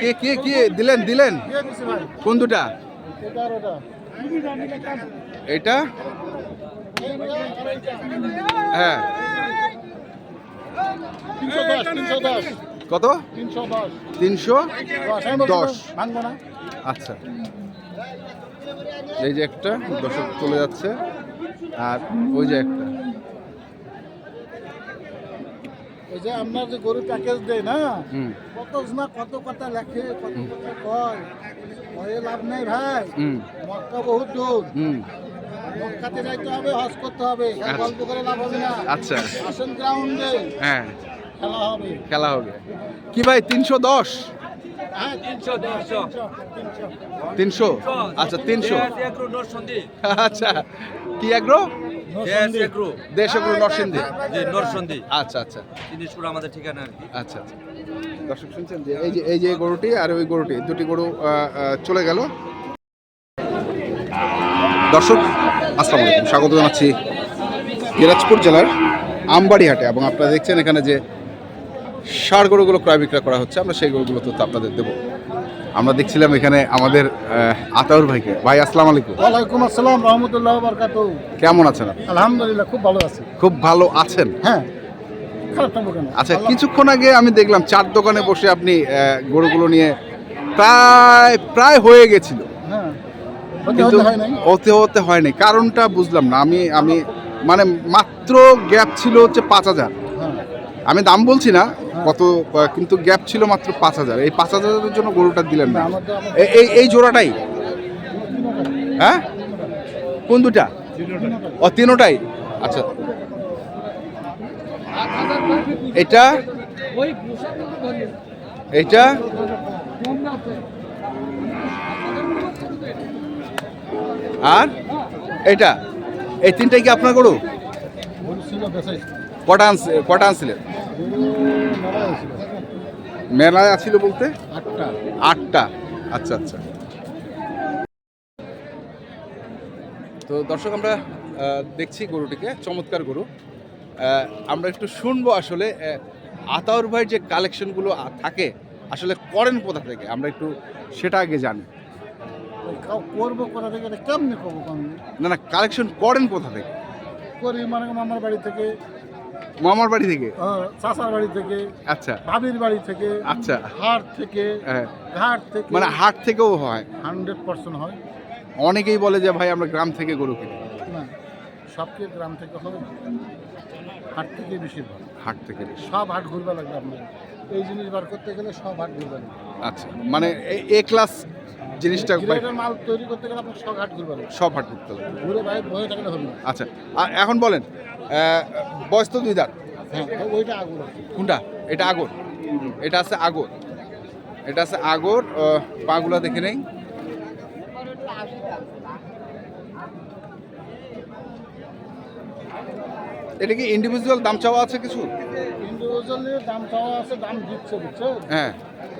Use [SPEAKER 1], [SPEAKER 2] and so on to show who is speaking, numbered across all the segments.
[SPEAKER 1] কে কে কে দিলেন দিলেন। কোন দুটা? এটা হ্যাঁ। কত? তিনশো দশ। আচ্ছা। এই যে একটা দশক চলে যাচ্ছে। আর ওই যে একটা।
[SPEAKER 2] ওই যে আপনার যে গরু প্যাকেজ দেয় না
[SPEAKER 1] হুম
[SPEAKER 2] কত না কত কথা লেখে কত কথা কয় ভয়ে লাভ নেই ভাই
[SPEAKER 1] হুম
[SPEAKER 2] মক্কা বহুত দূর
[SPEAKER 1] হুম
[SPEAKER 2] মক্কাতে যাইতে হবে হজ করতে হবে
[SPEAKER 1] আচ্ছা।
[SPEAKER 2] গল্প করে লাভ হবে না
[SPEAKER 1] আচ্ছা
[SPEAKER 2] আসেন গ্রাউন্ডে
[SPEAKER 1] হ্যাঁ
[SPEAKER 2] খেলা হবে
[SPEAKER 1] খেলা হবে কি ভাই তিনশো দশ
[SPEAKER 2] হ্যাঁ তিনশো তিনশো তিনশো
[SPEAKER 1] তিনশো আচ্ছা তিনশো আচ্ছা কি এগ্রো দেশ এগ্রো নরসিংদী।
[SPEAKER 3] নরসন্দী
[SPEAKER 1] আচ্ছা আচ্ছা।
[SPEAKER 3] আমাদের ঠিকানা আর কি।
[SPEAKER 1] আচ্ছা আচ্ছা। দর্শক শুনছেন যে এই যে এই যে গরুটি আর ওই গরুটি দুটি গরু চলে গেল। দর্শক আসসালামু আলাইকুম। স্বাগত জানাচ্ছি দিনাজপুর জেলার আমবাড়ি হাটে এবং আপনারা দেখছেন এখানে যে সার গরুগুলো ক্রয় বিক্রয় করা হচ্ছে আমরা সেই গরুগুলো তো আপনাদের দেবো। আমরা দেখছিলাম এখানে আমাদের আতাউর ভাইকে। ভাই আসসালামু আলাইকুম।
[SPEAKER 2] ওয়ালাইকুম আসসালাম রহমতুল্লাহ বরকাত
[SPEAKER 1] কেমন আছেন
[SPEAKER 2] আলহামদুলিল্লাহ খুব ভালো আছি।
[SPEAKER 1] খুব ভালো আছেন?
[SPEAKER 2] হ্যাঁ
[SPEAKER 1] আচ্ছা কিছুক্ষণ আগে আমি দেখলাম চার দোকানে বসে আপনি গরুগুলো নিয়ে প্রায় প্রায় হয়ে গেছিল।
[SPEAKER 2] হ্যাঁ
[SPEAKER 1] কিন্তু
[SPEAKER 2] হতে
[SPEAKER 1] হতে হতে হয়নি। কারণটা বুঝলাম না। আমি আমি মানে মাত্র গ্যাপ ছিল হচ্ছে পাঁচ হাজার।
[SPEAKER 2] হ্যাঁ।
[SPEAKER 1] আমি দাম বলছি না কত কিন্তু গ্যাপ ছিল মাত্র পাঁচ হাজার। এই পাঁচ হাজারের জন্য গরুটা দিলেন না। এই এই জোড়াটাই? হ্যাঁ? কোন দুটা ও, তিনোটাই? আচ্ছা। এটা? এটা? আর? এটা? এই তিনটাই কি আপনার গরু? কটা আনছে, কটা আনছিলেন? মেলায় আছিল বলতে?
[SPEAKER 2] আটটা।
[SPEAKER 1] আটটা। আচ্ছা আচ্ছা। তো দর্শক আমরা দেখছি গরুটিকে চমৎকার গরু। আমরা একটু শুনব আসলে আতাউর ভাই যে কালেকশনগুলো থাকে আসলে করেন কোথা থেকে? আমরা একটু সেটা আগে জানি।
[SPEAKER 2] করব কোথা থেকে? কেমনি করব
[SPEAKER 1] না না কালেকশন করেন কোথা থেকে?
[SPEAKER 2] করি মানে মামার বাড়ি থেকে
[SPEAKER 1] মামার বাড়ি থেকে?
[SPEAKER 2] চাচার বাড়ি থেকে
[SPEAKER 1] আচ্ছা।
[SPEAKER 2] ভাবির বাড়ি থেকে
[SPEAKER 1] আচ্ছা।
[SPEAKER 2] হাট থেকে
[SPEAKER 1] হ্যাঁ,
[SPEAKER 2] ঘাট থেকে।
[SPEAKER 1] মানে হাট থেকেও হয়?
[SPEAKER 2] হান্ড্রেড পার্সেন্ট হয়।
[SPEAKER 1] অনেকেই বলে যে ভাই আমরা গ্রাম থেকে গরু কিনি।
[SPEAKER 2] না সবকে গ্রাম থেকে হবে হাট থেকে বেশিরভাগ।
[SPEAKER 1] হাট থেকে
[SPEAKER 2] সব হাট ঘুরবে লাগবে আপনার। এই জিনিস বার করতে গেলে সব হাট ঘুরবে
[SPEAKER 1] আচ্ছা। মানে এ ক্লাস জিনিসটা
[SPEAKER 2] মাল তৈরি করতে গেলে আপনার সব হাট ঘুরবেন
[SPEAKER 1] সব হাট করতে হবে।
[SPEAKER 2] ঘুরে বাইরে ভয় থাকলে হবে না।
[SPEAKER 1] আচ্ছা আর এখন বলেন বয়স তো দুই দাঁত।
[SPEAKER 2] হ্যাঁ ওইটা আগর
[SPEAKER 1] কোনটা? এটা আগর। এটা আছে আগর। এটা আছে আগর পাগুলা দেখে নেই। এটা কি ইন্ডিভিজুয়াল দাম চাওয়া আছে কিছু?
[SPEAKER 2] ইন্ডিভিজুয়ালি দাম চাওয়া আছে দাম দিচ্ছে বুঝছ?
[SPEAKER 1] হ্যাঁ।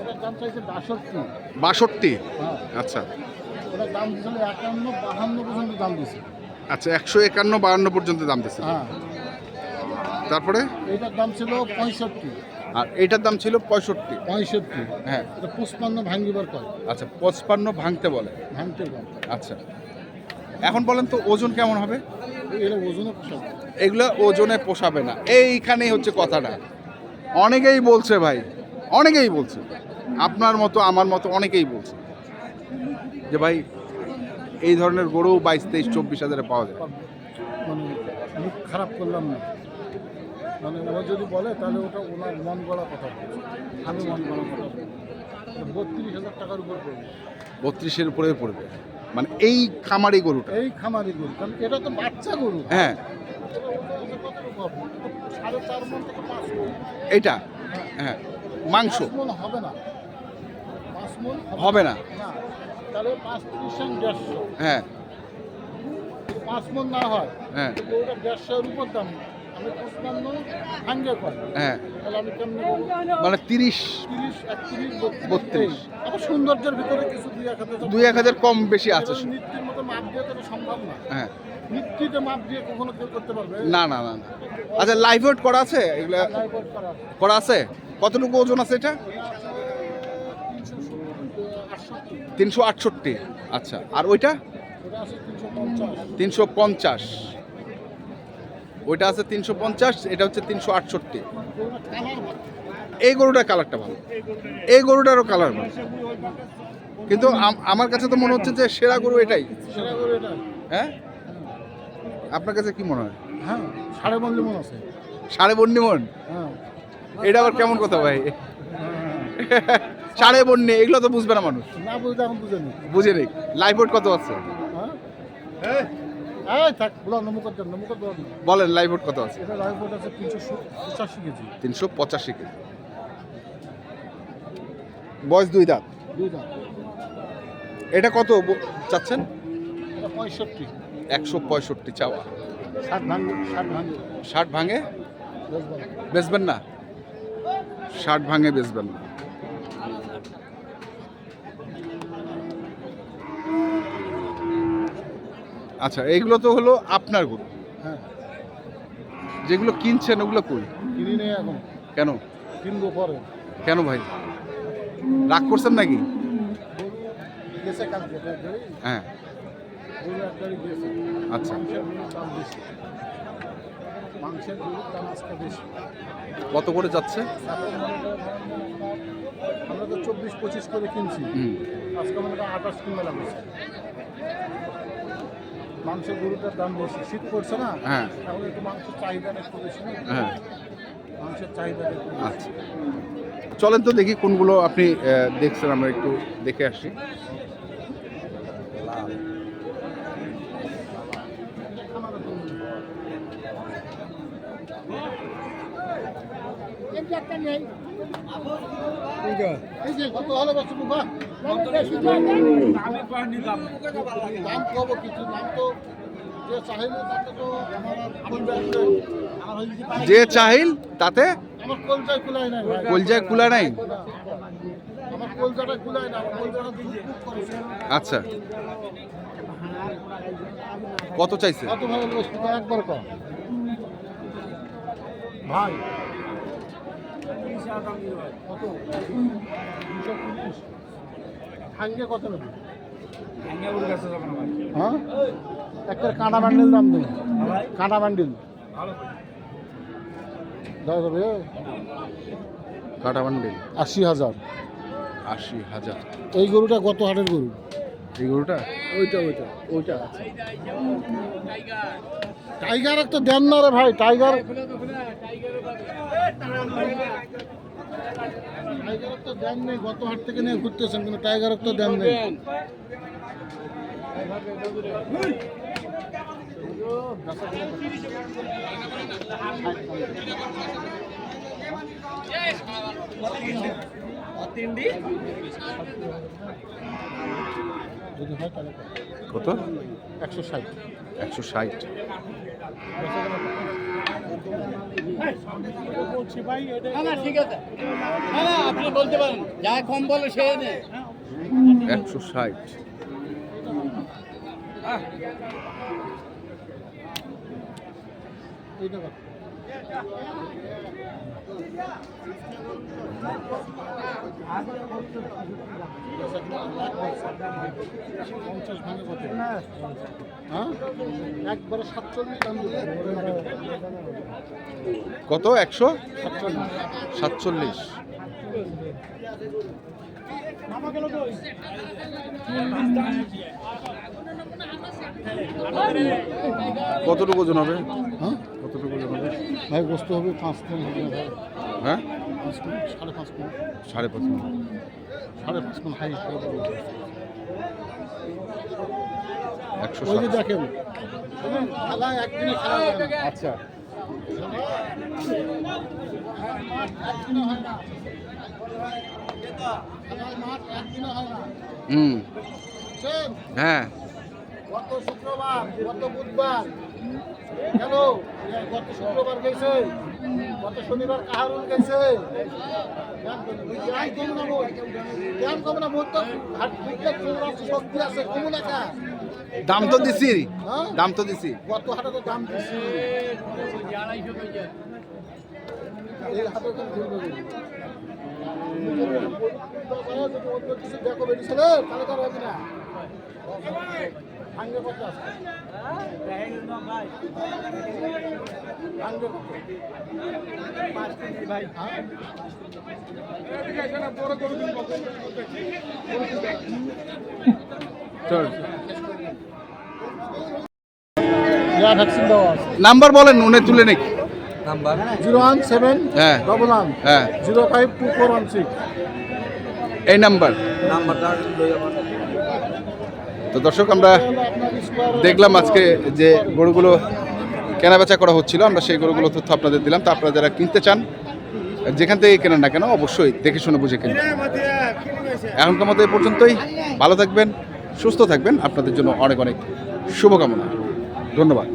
[SPEAKER 2] এটার দাম চাইছে বাষট্টি।
[SPEAKER 1] বাষট্টি?
[SPEAKER 2] হ্যাঁ।
[SPEAKER 1] আচ্ছা।
[SPEAKER 2] ওটার দাম দিয়েছিল একান্ন বাহান্ন পর্যন্ত দাম
[SPEAKER 1] আচ্ছা একশো একান্ন বাহান্ন পর্যন্ত দাম
[SPEAKER 2] হ্যাঁ।
[SPEAKER 1] তারপরে?
[SPEAKER 2] এটার দাম ছিল পঁয়ষট্টি।
[SPEAKER 1] আর এটার দাম ছিল পঁয়ষট্টি।
[SPEAKER 2] পঁয়ষট্টি।
[SPEAKER 1] হ্যাঁ।
[SPEAKER 2] এটা পুষ্পান্ন ভাঙ্গিবার কয়?
[SPEAKER 1] আচ্ছা পঁচপান্ন ভাঙতে বলে।
[SPEAKER 2] ভাঙতে কয়
[SPEAKER 1] আচ্ছা। এখন বলেন তো ওজন কেমন হবে? এগুলো ওজনে পোষাবে। না। এইখানেই হচ্ছে কথাটা। অনেকেই বলছে ভাই অনেকেই বলছে। আপনার মতো আমার মতো অনেকেই বলছে। যে ভাই এই ধরনের গরু বাইশ তেইশ চব্বিশ হাজারে পাওয়া যায়।
[SPEAKER 2] মানে মুখ খারাপ করলাম না। মানে ও যদি বলে তাহলে ওটা ওনার মন গড়া কথা আমি মন গড়া কথা বলব বত্রিশ হাজার টাকার উপর পড়বে।
[SPEAKER 1] বত্রিশের উপরে পড়বে। মানে এই খামারি গরুটা।
[SPEAKER 2] এই খামারি গরু কারণ এটা তো বাচ্চা গরু।
[SPEAKER 1] হ্যাঁ।
[SPEAKER 2] পাঁচ মন।
[SPEAKER 1] হ্যাঁ। মাংস?
[SPEAKER 2] হবে না।
[SPEAKER 1] হবে। না?
[SPEAKER 2] তাহলে পাঁচ
[SPEAKER 1] হ্যাঁ।
[SPEAKER 2] পাঁচ মন না হয়।
[SPEAKER 1] হ্যাঁ।
[SPEAKER 2] দেড়শোর উপর দাম।
[SPEAKER 1] হ্যাঁ। মানে তিরিশ
[SPEAKER 2] তিরিশ
[SPEAKER 1] বত্রিশ।
[SPEAKER 2] সৌন্দর্যের ভিতরে কিছু দুই এক হাজার
[SPEAKER 1] কম বেশি আছে।
[SPEAKER 2] সম্ভব না।
[SPEAKER 1] হ্যাঁ। না না না না। আচ্ছা লাইভ ওয়েট করা আছে? এগুলা
[SPEAKER 2] করা
[SPEAKER 1] করা আছে? কতটুকু ওজন আছে এটা? তিনশো আটষট্টি। আচ্ছা। আর ওইটা?
[SPEAKER 2] তিনশো পঞ্চাশ।
[SPEAKER 1] ওইটা আছে তিনশো পঞ্চাশ এটা হচ্ছে তিনশো আটষট্টি। এই গরুটার কালারটা ভালো। এই গরুটারও কালার ভালো। কিন্তু আমার কাছে তো মনে হচ্ছে যে সেরা গরু এটাই। হ্যাঁ? আপনার কাছে কি মনে হয়?
[SPEAKER 2] হ্যাঁ সাড়ে বন্ধু মন আছে।
[SPEAKER 1] সাড়ে বন্ডিমন
[SPEAKER 2] হ্যাঁ।
[SPEAKER 1] এটা আবার কেমন কথা ভাই?
[SPEAKER 2] হ্যাঁ।
[SPEAKER 1] সাড়ে বন্যি এগুলো তো বুঝবে না মানুষ।
[SPEAKER 2] না বুঝতে এখন বুঝে নি
[SPEAKER 1] বুঝে নেই লাইফ কত আছে?
[SPEAKER 2] হ্যাঁ? না
[SPEAKER 1] বলেন লাইফ ওয়েট কত আছে?
[SPEAKER 2] লাইভ তিনশো পঁচাশি কেজি।
[SPEAKER 1] বয়স দুই দাঁত? এটা কত চাচ্ছেন?
[SPEAKER 2] পঁয়ষট্টি।
[SPEAKER 1] একশো পঁয়ষট্টি চাওয়া।
[SPEAKER 2] ষাট
[SPEAKER 1] ভাঙে বেচবেন না? ষাট ভাঙে বেচবেন না। আচ্ছা এইগুলো তো হলো আপনার গরু
[SPEAKER 2] হ্যাঁ।
[SPEAKER 1] যেগুলো কিনছেন ওগুলো কই?
[SPEAKER 2] কিনি নেই এখন।
[SPEAKER 1] কেন?
[SPEAKER 2] কিনবো পরে।
[SPEAKER 1] কেন ভাই? রাগ করছেন নাকি? হ্যাঁ। আচ্ছা। কত করে যাচ্ছে?
[SPEAKER 2] আমরা তো চব্বিশ পঁচিশ করে কিনছি। আজকে মনে করেন আঠাশ কিনবে লাগছে মাংসের গরুটার দাম বেশি। শীত পড়ছে না
[SPEAKER 1] হ্যাঁ।
[SPEAKER 2] এখন একটু মাংসের চাহিদাটা একটু বেশি না?
[SPEAKER 1] হ্যাঁ।
[SPEAKER 2] মাংসের একটু
[SPEAKER 1] আচ্ছা। চলেন তো দেখি কোনগুলো আপনি দেখছেন আমরা একটু দেখে আসি।
[SPEAKER 2] এই যে কব কিছু তো যে
[SPEAKER 1] চাহিল তাতে?
[SPEAKER 2] কলজায়
[SPEAKER 1] কুলা নাই। আচ্ছা। কত চাইছে?
[SPEAKER 2] ভাই কত দুশো তিরিশ হাঙ্গে কত নেবে হ্যাঁ? একটা কাঁটা বান্ডিল দাম দেন কাঁটা বান্ডিল। যাবে
[SPEAKER 1] বান্ডিল।
[SPEAKER 2] আশি হাজার।
[SPEAKER 1] আশি হাজার।
[SPEAKER 2] এই গরুটা কত হাটের গরু?
[SPEAKER 1] এই গরুটা?
[SPEAKER 2] ওইটা ওইটা ওইটা আছে। টাইগার একটা দেন না রে ভাই টাইগার। টাইগার একটা দেন নেই গত হাট থেকে নিয়ে ঘুরতেছেন কিন্তু টাইগার একটা দেন নেই। যদি হয় তাহলে
[SPEAKER 1] কত?
[SPEAKER 2] একশো ষাট।
[SPEAKER 1] একশো ষাট।
[SPEAKER 4] না না ঠিক আছে। না না আপনি বলতে পারেন। যা কম বলে সে
[SPEAKER 1] একশো ষাট।
[SPEAKER 2] এইটা কত? হ্যাঁ?
[SPEAKER 1] কত একশো
[SPEAKER 2] সাতচল্লিশ।
[SPEAKER 1] কতটুকু ওজন হবে
[SPEAKER 2] হ্যাঁ?
[SPEAKER 1] কতটুকু
[SPEAKER 2] ভাই বস্তু হবে পাঁচ ভাই।
[SPEAKER 1] হ্যাঁ?
[SPEAKER 2] পাঁচ মিনিট সাড়ে পাঁচ মিনিট।
[SPEAKER 1] সাড়ে পাঁচ মিনিট।
[SPEAKER 2] সাড়ে পাঁচ মিনিট হাই
[SPEAKER 1] একশো
[SPEAKER 2] ওই যে দেখেন খেলা একদিনে খেলা
[SPEAKER 1] আচ্ছা। হুম? হ্যাঁ।
[SPEAKER 2] গত শুক্রবার গত বুধবার কেন এ, গত শুক্রবার গেছে। গত শনিবার কাহারুল গেছে। কম না তো শক্তি আছে কমু লেখা
[SPEAKER 1] দাম তো দিছি।
[SPEAKER 2] হ্যাঁ?
[SPEAKER 1] দাম তো দিছি।
[SPEAKER 2] গত হাটে তো দাম এই হাটে তো অন্য কিছু দেখো তাহলে হবে না। ভাঙ্গে কত আছে ভাঙ্গে কত
[SPEAKER 1] নাম্বার বলেন উনি তুলে নাকি।
[SPEAKER 3] নাম্বার?
[SPEAKER 2] জিরো ওয়ান সেভেন
[SPEAKER 1] হ্যাঁ।
[SPEAKER 2] ডবল ওয়ান
[SPEAKER 1] হ্যাঁ।
[SPEAKER 2] Zero five two four one six.
[SPEAKER 1] এই নাম্বার।
[SPEAKER 3] নাম্বারটা
[SPEAKER 1] তো দর্শক, আমরা দেখলাম আজকে যে গরুগুলো কেনাবেচা করা হচ্ছিল, আমরা সেই গরুগুলো তথ্য আপনাদের দিলাম। তো আপনারা যারা কিনতে চান, যেখান থেকে কেনেন না কেন, অবশ্যই দেখে শুনে বুঝে কিনবেন এখনকার মতো এ পর্যন্তই। ভালো থাকবেন, সুস্থ থাকবেন। আপনাদের জন্য অনেক অনেক শুভকামনা। ধন্যবাদ।